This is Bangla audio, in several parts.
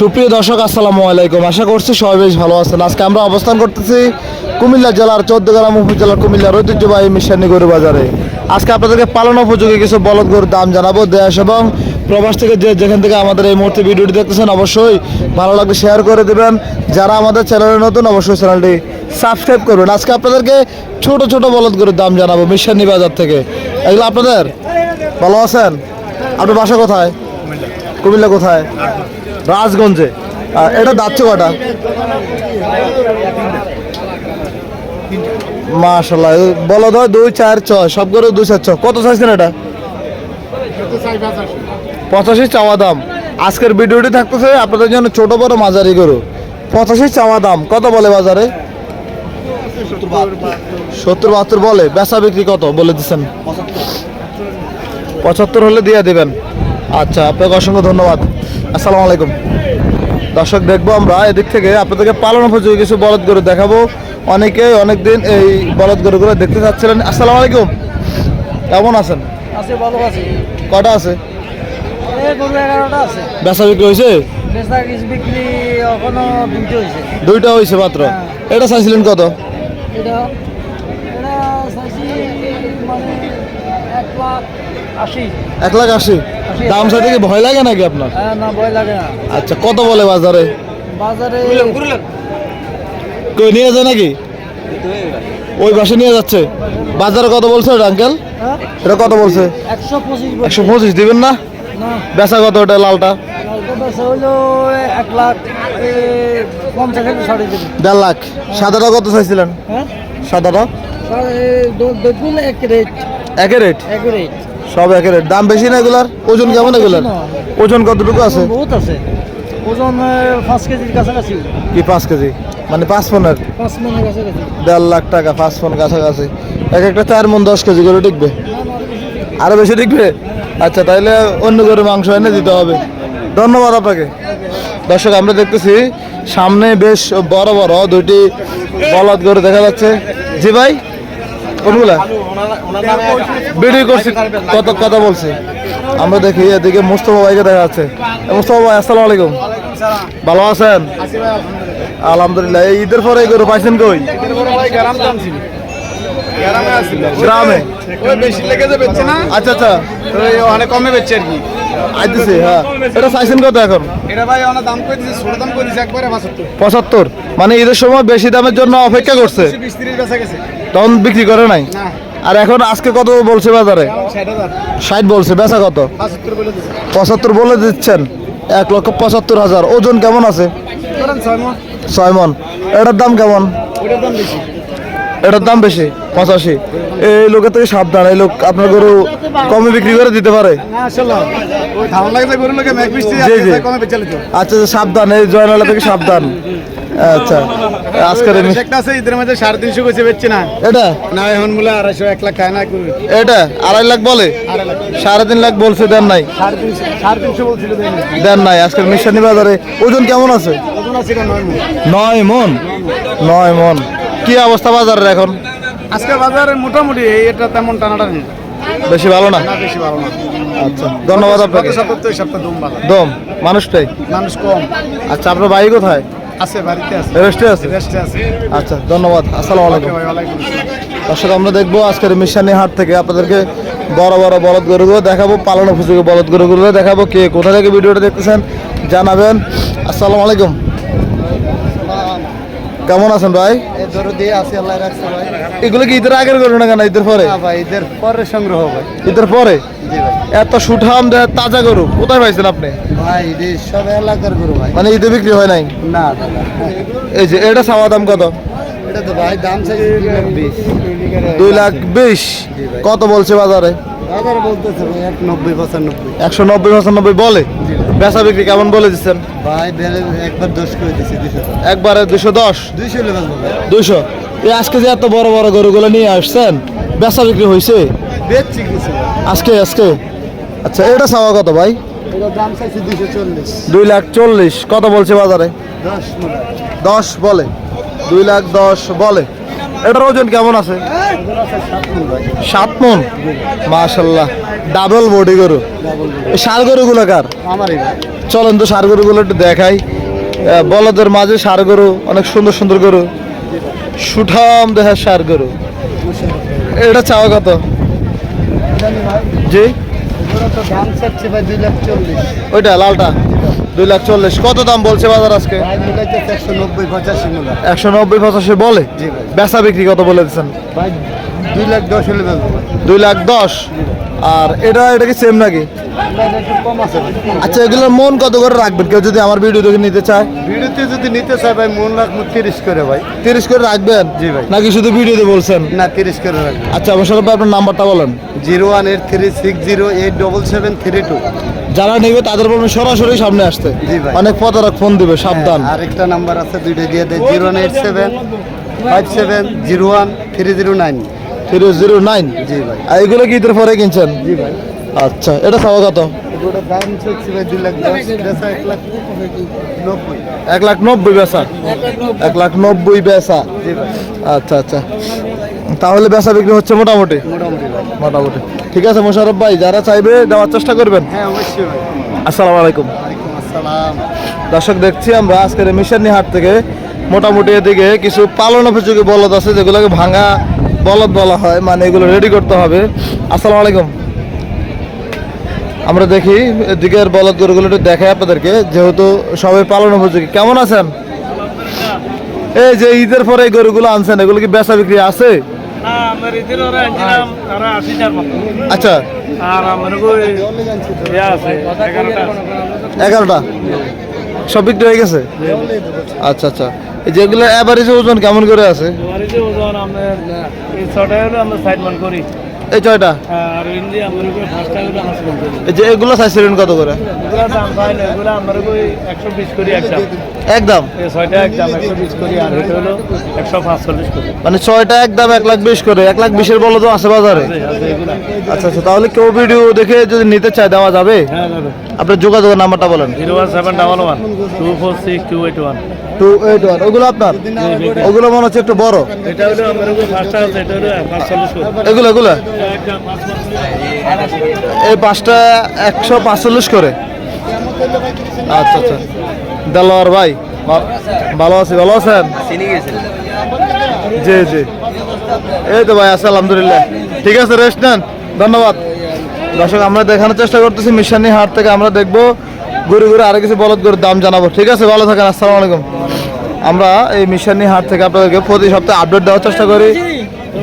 সুপ্রিয় দর্শক, আসসালামু আলাইকুম। আশা করছি সবাই বেশ ভালো আছেন। আজকে আমরা অবস্থান করতেছি কুমিল্লা জেলার চোদ্দগ্রাম উপজেলার কুমিল্লার ঐতিহ্যবাহী মিশানি গরু বাজারে। আজকে আপনাদেরকে পালন উপযোগী কিছু বলদ গরুর দাম জানাব দেশ এবং প্রবাস থেকে যে যেখান থেকে আমাদের এই মুহূর্তে ভিডিওটি দেখতেছেন, অবশ্যই ভালো লাগলে শেয়ার করে দেবেন। যারা আমাদের চ্যানেলে নতুন, অবশ্যই চ্যানেলটি সাবস্ক্রাইব করবেন। আজকে আপনাদেরকে ছোট ছোট বলদ গরুর দাম জানাব মিশানি বাজার থেকে। এগুলো আপনাদের? ভালো আছেন? আপনার বাসা কোথায়? কুমিল্লা কোথায়? রাজগঞ্জে। এটা দাচ্ছে কটা। মাশাল্লাহ বলো ধর দুই চার ছয়, সব করে দুই চার ছয়। কত চাইছেন এটা? পঁচাশি চাওয়া দাম। আজকের ভিডিওটি থাকতেছে আপনাদের জন্য ছোট বড় মাঝারি গরু। পঁচাশি চাওয়া দাম। কত বলে বাজারে? সত্তর বাহাত্তর বলে। বেচা বিক্রি কত? বলে দিচ্ছেন। পঁচাত্তর হলে দিয়ে দেবেন। আচ্ছা আপনাকে অসংখ্য ধন্যবাদ। আসসালামু আলাইকুম। দর্শক দেখব আমরা এদিক থেকে আপনাদেরকে পালন উপযোগী কিছু বলদ গরু দেখাবো। অনেকে অনেকদিন এই বলদ গরুগুলো দেখতে চাচ্ছিলেন। আসসালামু আলাইকুম। কেমন আছেন? আছে ভালো আছে। কটা আছে? বেচা বিক্রি হয়েছে? বেচা কিস বিক্রি এখনও দুইটা হয়েছে। মাত্র। এটা চাইছিলেন কত? এটা মানে এক লাখ আশি। এক দাম চাইতে কি ভয় লাগে নাকি আপনার? হ্যাঁ না ভয় লাগে না। আচ্ছা কত বলে বাজারে? বাজারে কই নিয়ে যায় নাকি? ওই পাশে নিয়ে যাচ্ছে। বাজারে কত বলছে ওটা আঙ্কেল হ্যাঁ? এটা কত বলছে? একশো পঁচিশ একশো পঁচিশ দিবেন না? বেচা কত ওটা লালটা? এক দেড় লাখ। সাদাটা কত চাইছিলেন? হ্যাঁ? সাদাটা? দেখুন এক রেট। একের রেট? এক রেট। সব রেট। দাম বেশি না এগুলার? ওজন কেমন এগুলার? ওজন কতটুকু আছে? বহুত আছে। ওজন পাঁচ কেজির কাছাকাছি। কি পাঁচ কেজি? মানে পাঁচ ফোনের? পাঁচ মনের কাছাকাছি। দেড় লাখ টাকা পাঁচ ফোন কাছাকাছি। এক একটা চার মন দশ কেজি করে টিকবে। আরও বেশি টিকবে? আচ্ছা তাইলে অন্য করে মাংস এনে দিতে হবে। ধন্যবাদ আপনাকে। দর্শক আমরা দেখতেছি সামনে বেশ বড় বড় দুইটি বলদ গরু দেখা যাচ্ছে। জি ভাই? কোনগুলা ভিডিও করছি, কত কথা বলছি। আমরা দেখি এদিকে মুস্তফা ভাইকে দেখা যাচ্ছে। মুস্তফা ভাই, আসসালামু আলাইকুম। ভালো আছেন? আলহামদুলিল্লাহ, এই ঈদের পরে গরু পাইছেন কই? গ্রামে। আচ্ছা আচ্ছা। অনেক কমে বেচছে আর কি আইতেছি হ্যাঁ। এটা চাইছেন কত মানে ঈদের সময় বেশি দামের জন্য অপেক্ষা করছে। তখন বিক্রি করে নাই? আর এখন আজকে কত বলছে বাজারে? ষাট বলছে বেচা কত? পঁচাত্তর বলে দিচ্ছেন এক লক্ষ পঁচাত্তর হাজার। ওজন কেমন আছে? ছয় মন। এটার দাম কেমন? এটার দাম বেশি পঁচাশি। এই লোকের থেকে সাবধান এই লোক আপনার গরু কমে বিক্রি করে দিতে পারে। জি, জি। লিতো আচ্ছা সাবধান এই জয়নালা থেকে সাবধান। আচ্ছা। আজকের একটা আছে ঈদের মধ্যে সাড়ে তিনশো কইছে বেচছে না। এটা? না এখন আড়াইশো এক লাখ খায় না এটা? আড়াই লাখ বলে? সাড়ে তিন লাখ বলছে দেন নাই। সাড়ে তিনশো বলছিল দেন নাই। আজকের মিশানি বাজারে। ওজন কেমন আছে? ওজন আছে নয় মন। নয় মন? কি অবস্থা বাজারের এখন? আজকে বাজারে মোটামুটি এটা তেমন টানাটা নেই বেশি ভালো না? বেশি ভালো না। আচ্ছা ধন্যবাদ আপনাকে। দম মানুষটাই? মানুষ কম। আচ্ছা আপনার বাড়ি কোথায়? আছে বাড়িতে আছে। রেস্টে আছে? রেস্টে আছে। আচ্ছা ধন্যবাদ আসসালামু আলাইকুম। দর্শক আমরা দেখব আজকের মিশানি হাট থেকে আপনাদেরকে বড় বড় বলদ গরুগুলো দেখাবো পালন উপযোগী বলদ গরুগুলো দেখাবো। কে কোথা থেকে ভিডিওটা দেখতেছেন জানাবেন। আসসালামু আলাইকুম। কেমন আছেন ভাই? এগুলো কি ঈদের আগের গরু না কেন? ঈদের পরে? এদের পরে সংগ্রহ ভাই ঈদের পরে? এত সুঠাম তাজা গরু কোথায় পাইছেন আপনি? ভাই এদের সব এলাকার গরু ভাই। মানে ঈদে বিক্রি হয় নাই? না এই যে এটা চাওয়া দাম কত? এটা তো ভাই দাম দুই লাখ বিশ। কত বলছে বাজারে? বাজার বলতেছে এক নব্বই পঁচানব্বই। একশো নব্বই পঁচানব্বই বলে? বেচা বিক্রি কেমন বলে দিচ্ছেন? ভাই একবার করে দুশো। একবারে দুশো দশ? দুইশো আজকে যে এত বড় বড় গরুগুলো নিয়ে আসছেন বেচা বিক্রি হয়েছে বেচছি কিছু আজকে আজকে? আচ্ছা এটা চাওয়া কত ভাই? দাম চাইছি দুইশো চল্লিশ। দুই লাখ চল্লিশ। কত বলছে বাজারে? দশ বলে। দুই লাখ দশ বলে। এটার ওজন কেমন আছে? সাত মন। মাশাল্লাহ। ডাবল বডি গরু। সার গরুগুলো কার? চলেন তো সার গরুগুলো একটু দেখাই। বলদের মাঝে সার গরু অনেক সুন্দর সুন্দর গরু। সুঠাম দেহার সার গরু। এটা চাওয়া কত? জি। ওইটা লালটা। দুই লাখ চল্লিশ। কত দাম বলছে বাজার আজকে? একশো নব্বই পঁচাশি বলে? বেচা বিক্রি কত বলে দিচ্ছেন? দুই লাখ দশ হলে দুই লাখ দশ? আর এটা এটা কি সেম নাকি? আচ্ছা এগুলোর মন কত করে রাখবেন? কেউ যদি আমার ভিডিও দেখে নিতে চায়? ভিডিওতে যদি নিতে চায় ভাই মন রাখব তিরিশ করে ভাই। তিরিশ করে রাখবেন? জি ভাই। নাকি শুধু ভিডিওতে বলছেন? না তিরিশ করে রাখবেন আচ্ছা মোশারফ ভাই আপনার নাম্বারটা বলেন। Zero one eight three six zero eight double seven three two. যারা নেবে তাদের বলবেন সরাসরি সামনে আসতে। জি ভাই। অনেক প্রতারক ফোন দিবে সাবধান। হ্যাঁ, আরেকটা নাম্বার আছে দুইটা দিয়ে দেয়। Zero one eight seven five seven zero one three zero nine. Three zero nine. জি ভাই। এগুলো কি ঈদের পরে কিনছেন? জি ভাই। আচ্ছা এটা খাওয়া কত? এক লাখ নব্বই। বেচা? এক লাখ নব্বই ভাই। আচ্ছা আচ্ছা। তাহলে বেচা বিক্রি হচ্ছে মোটামুটি? মোটামুটি ঠিক আছে মোশারফ ভাই যারা চাইবে দেওয়ার চেষ্টা করবেন। হ্যাঁ আসসালামু আলাইকুম। আসসালাম। দর্শক দেখছি আমরা আজকের মিশানি হাট থেকে মোটামুটি এদিকে কিছু পালন উপযোগী বলদ আছে যেগুলোকে ভাঙা বলদ বলা হয় মানে এগুলো রেডি করতে হবে। আসসালামু আলাইকুম। আমরা দেখি এদিকের বলদ গরুগুলো একটু দেখাই আপনাদেরকে যেহেতু সবাই পালন উপযোগী। কেমন আছেন? এই যে ঈদের পরে এই গরুগুলো আনছেন এগুলো কি বেচা বিক্রি আছে? আচ্ছা। ইয়ে এগারোটা। সব বিক্রি হয়ে গেছে? আচ্ছা আচ্ছা। এই যেগুলো অ্যাভারেজ ওজন কেমন করে আছে? ওজন আমরা ছটায় হলো আমরা সাইড মান করি। এই ছয়টা এই যে এগুলো চাইছিলেন কত করে? একদম। মানে ছয়টা একদম এক লাখ বিশ করে এক লাখ বিশের বলো তো আছে বাজারে? আচ্ছা আচ্ছা তাহলে কেউ ভিডিও দেখে যদি নিতে চায় দেওয়া যাবে? হ্যাঁ আপনার যোগাযোগের নাম্বারটা বলেন। Zero one seven double one two four six two eight one two eight one ওগুলো আপনার? ওগুলো মনে হচ্ছে একটু বড়। এগুলো এগুলো? এই পাঁচটা একশো পাঁচচল্লিশ করে। আচ্ছা আচ্ছা। দেলোয়ার ভাই ভালো আছি ভালো আছেন? জি জি। এই তো ভাই আছে আলহামদুলিল্লাহ। ঠিক আছে রেস্ট নেন। ধন্যবাদ। দর্শক আমরা দেখানোর চেষ্টা করতেছি মিশানি হাট থেকে আমরা দেখব। ঘুরে ঘুরে আরও কিছু বলদ করে দাম জানাব। ঠিক আছে ভালো থাকেন আসসালামু আলাইকুম। আমরা এই মিশানি হাট থেকে আপনাদেরকে প্রতি সপ্তাহে আপডেট দেওয়ার চেষ্টা করি।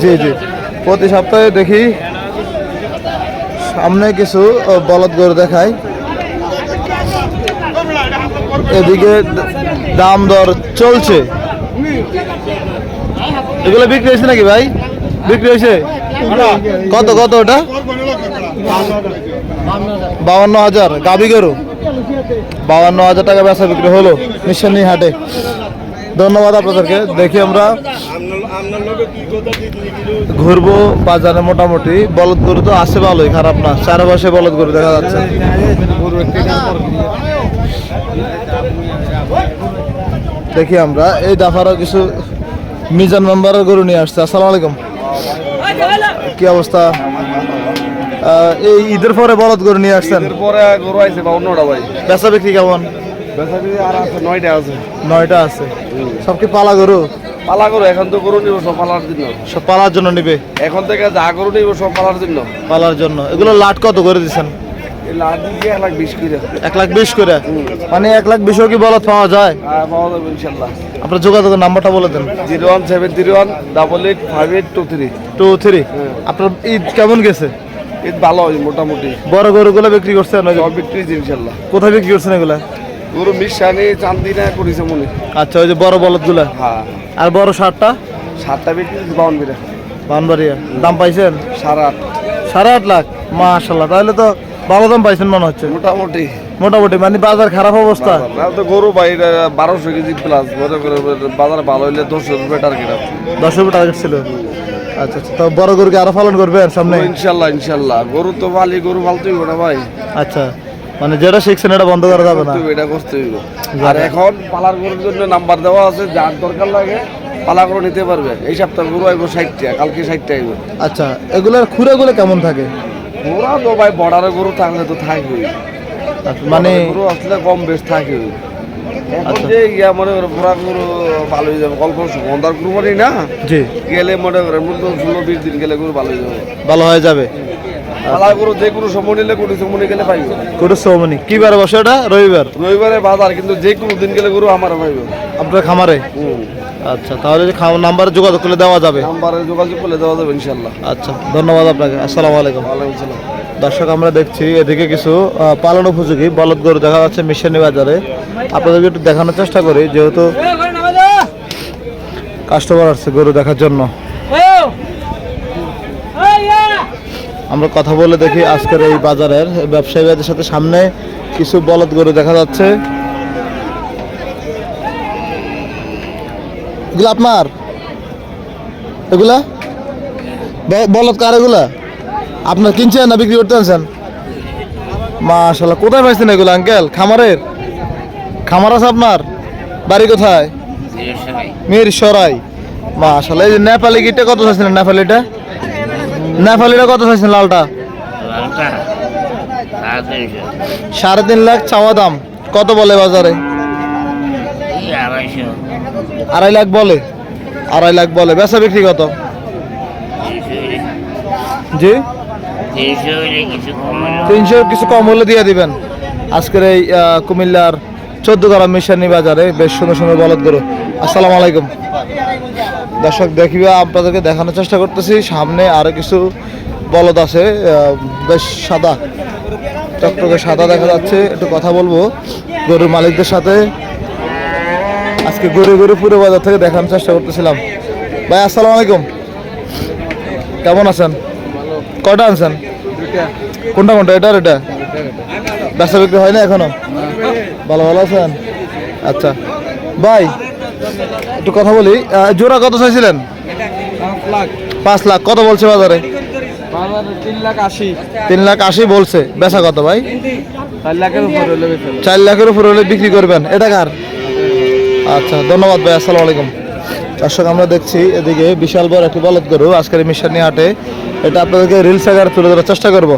জি জি। প্রতি সপ্তাহে দেখি সামনে কিছু বলদ গরু দেখাই। এদিকে দাম দর চলছে। এগুলো বিক্রি হয়েছে নাকি ভাই? বিক্রি হয়েছে? কত কত ওটা? বাউান্ন হাজার। গাবি গরু। বাউান্ন হাজার টাকা বেচা বিক্রি হলো মিশনি হাটে। ধন্যবাদ আপনাদেরকে। দেখি আমরা ঘুরবো বাজারে মোটামুটি। বলদ গরু তো আছে ভালোই খারাপ না। চারপাশে বলদ গরু দেখা যাচ্ছে। দেখি আমরা। এই দাফারও কিছু মিজান মেম্বারের গরু নিয়ে আসছে। আসসালামু আলাইকুম। কি অবস্থা? এই ঈদের পরে বলদ গরু নিয়ে আসছেন? পরে গরু আইছে বা অন্যটা ভাই বেচা বিক্রি কেমন? আর আছে নয়টা আছে। নয়টা আছে। সব কি পালা গরু? পালা গরু এখন তো গরু নিব সব পালার জন্য। সব পালার জন্য নিবে? এখন থেকে যা গরু নিব সব পালার জন্য। পালার জন্য। এগুলো লাট কত করে দিচ্ছেন এক লাখ বিশ করে। মানে এক লাখ বিশও কি বলদ পাওয়া যায়? আর পাওয়া যাবে ইনশাল্লাহ। আপনার যোগাযোগের নাম্বারটা বলে দেন। Zero one seven three one double eight five eight two three. Two three. আপনার ঈদ কেমন গেছে? ঈদ ভালো মোটামুটি। বড় গরুগুলো বিক্রি করছেন? ওই বিক্রি ইনশাল্লাহ। কোথায় বিক্রি করছেন এগুলা? গরু মিশানি চান্দি না করেছে মনে। আচ্ছা ওই যে বড় বলদগুলা হ্যাঁ। আর বড় শার্টটা সাতটা বিক্রি হয়েছে বাউন বিরা বানবাড়িয়া দাম পাইছেন? সাড়ে আট। সাড়ে আট লাখ? মাশাল্লাহ তাহলে তো ভালো দাম পাইছেন মনে হচ্ছে। মোটামুটি। মোটামুটি মানে বাজার খারাপ অবস্থা? তো গরু বাইরে বারোশো কেজি প্লাস মনে করে বাজার ভালো হইলে দশশো রুপে টার্গেট আছে। দশ রুপি টার্গেট ছিল? আচ্ছা আচ্ছা। তো বড় গরুকে আরও পালন করবেন সামনে? ইনশাল্লাহ ইনশাল্লাহ গরু তো ভালি গরু ফালতুই না ভাই। আচ্ছা। মানে যেটা শিখছেন এটা বন্ধ করা যাবে না। এটা করতে হইব। আর এখন পালার গরুর জন্য নাম্বার দেওয়া আছে যার দরকার লাগে পালা করে নিতে পারবে। এই সপ্তাহে গরু আইব ষাটটা কালকে ষাটটা আইব। আচ্ছা এগুলোর খুঁড়েগুলো কেমন থাকে? ওরা তো ভাই বর্ডারে গরু থাকলে তো থাকবে আচ্ছা, মানে গরু আসলে কম বেশ থাকে। এখন আচ্ছা। যে ইয়া মনে করে গরু ভালো হয়ে যাবে অল্প সুগন্ধার গরু মানে না গেলে মনে করে ষোলো বিশ দিন গেলে গরু ভালো হয়ে যাবে। ভালো হয়ে যাবে। পালা গরু যে কোনো সময় নিলে কোনো সময় গেলে পাইবে। কুটু সৌমনি কি বার বসে এটা? রবিবার? রবিবারে বাজার কিন্তু যে কোনো দিন গেলে গরু আমার পাইবে। আপনার খামারে? আচ্ছা তাহলে নাম্বারে যোগাযোগ করলে দেওয়া যাবে? নাম্বারে যোগাযোগ করলে দেওয়া যাবে ইনশাল্লাহ আচ্ছা ধন্যবাদ আপনাকে। আসসালামু আলাইকুম। ওয়ালাইকুম সালাম দর্শক আমরা দেখছি এদিকে কিছু আহ, পালন উপযোগী বলদ গরু দেখা যাচ্ছে মিশনি বাজারে। আপনাদেরকে একটু দেখানোর চেষ্টা করি যেহেতু কাস্টমার আসছে গরু দেখার জন্য। আমরা কথা বলে দেখি আজকের এই বাজারের ব্যবসায়ীদের সাথে সামনে কিছু বলদ গরু দেখা যাচ্ছে। এগুলো আপনার? এগুলা? বলদ কার এগুলা? আপনার কিনছেন না বিক্রি করতে আনছেন? মাশাল্লাহ কোথায় পাইছেন এগুলো আঙ্কেল? খামারের? খামার আছে আপনার? বাড়ি কোথায়? মির সরাই মাশাল্লাহ এই যে নেপালি গিটটা কত চাইছেন নেপালিটা? নেপালিটা কত চাইছেন লালটা? সাড়ে তিন লাখ চাওয়া দাম। কত বলে বাজারে? আড়াই লাখ বলে? আড়াই লাখ বলে। বেচা বিক্রি কত? জি? তিনশো কিছু কম হলে দিয়ে দিবেন। আজকের এই কুমিল্লার চোদ্দ গ্রাম মিশানি বাজারে বেশ সুন্দর সুন্দর বলদ গরু। আসসালামু আলাইকুম। দর্শক দেখিবে, আপনাদেরকে দেখানোর চেষ্টা করতেছি। সামনে আরও কিছু বলদ আছে বেশ সাদা, চকচকে সাদা দেখা যাচ্ছে। একটু কথা বলব গরুর মালিকদের সাথে। আজকে গরু গরু পুরো বাজার থেকে দেখানোর চেষ্টা করতেছিলাম। ভাই, আসসালামু আলাইকুম। কেমন আছেন? কয়টা আনছেন? কোনটা কোনটা? এটা এটা? ব্যবসা বিক্রি হয় না এখনও? ভালো ভালো আছেন? আচ্ছা। ভাই একটু কথা বলি। জোড়া কত চাইছিলেন? পাঁচ লাখ। কত বলছে বাজারে? তিন লাখ আশি বলছে। বেচা কত ভাই? চার লাখের উপর হলে বিক্রি করবেন। এটা কার? আচ্ছা ধন্যবাদ ভাই, আসসালামু আলাইকুম। দর্শক, আমরা দেখছি এদিকে বিশাল বড় একটি বলদ গরু, আজকের মিশানি হাটে। এটা আপনাদেরকে রিলস আকারে তুলে ধরার চেষ্টা করব।